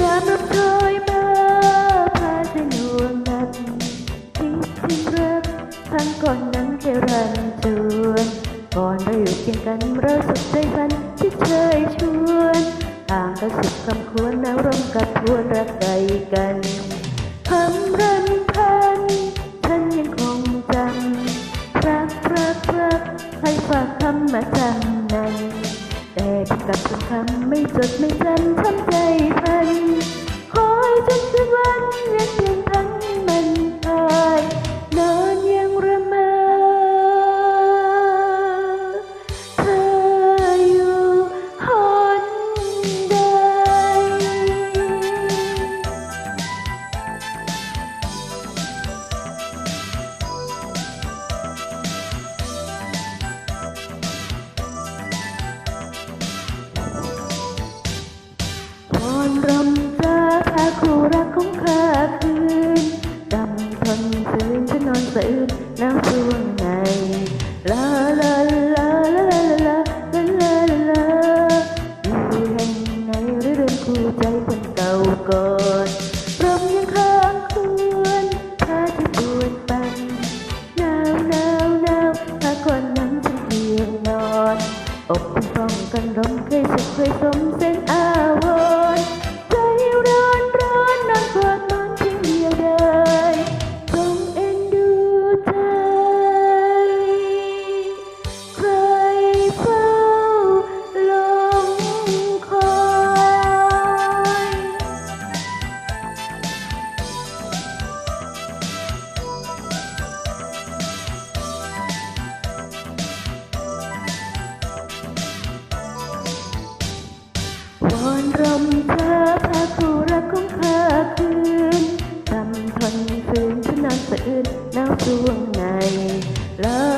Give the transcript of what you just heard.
ยามรับคอยมาพาชนวงนัดคิดถึงรักครั้งก่อนนั้นแค่รันจวนก่อนเราอยู่เคียงกันเราสุดใจพันที่เคยชวนห่างกันสุดคำควรน้ำร่วมกับทวนรักใดกันคำรันพันฉันยังคงจำรักรักรักให้ฝากคำมาจำในแต่พียงกับทุกคำไม่จดไม่จำทำใจ พรรำจ้าพาคู่รักของข้าคืนดำทนฝืนฉันนอนสะอื้นน้ำช่วงในลาลาลาลาลาลาลาลาลาลาอยู่แห่งไหนหรือเรื่องคู่ใจคนเก่าก่อนรมยังค้างควรถ้าจะปวดปันหนาวหนาวหนาวถ้าก่อนนั้นฉันเพียงนอนอกคุณป้องกันลมเคยสุขเคยสมส วอนรมเธอพาคู่รักของเธอคืนทำทนฝืนฉันนอนสะอื้นหนาวช่วงในเลิ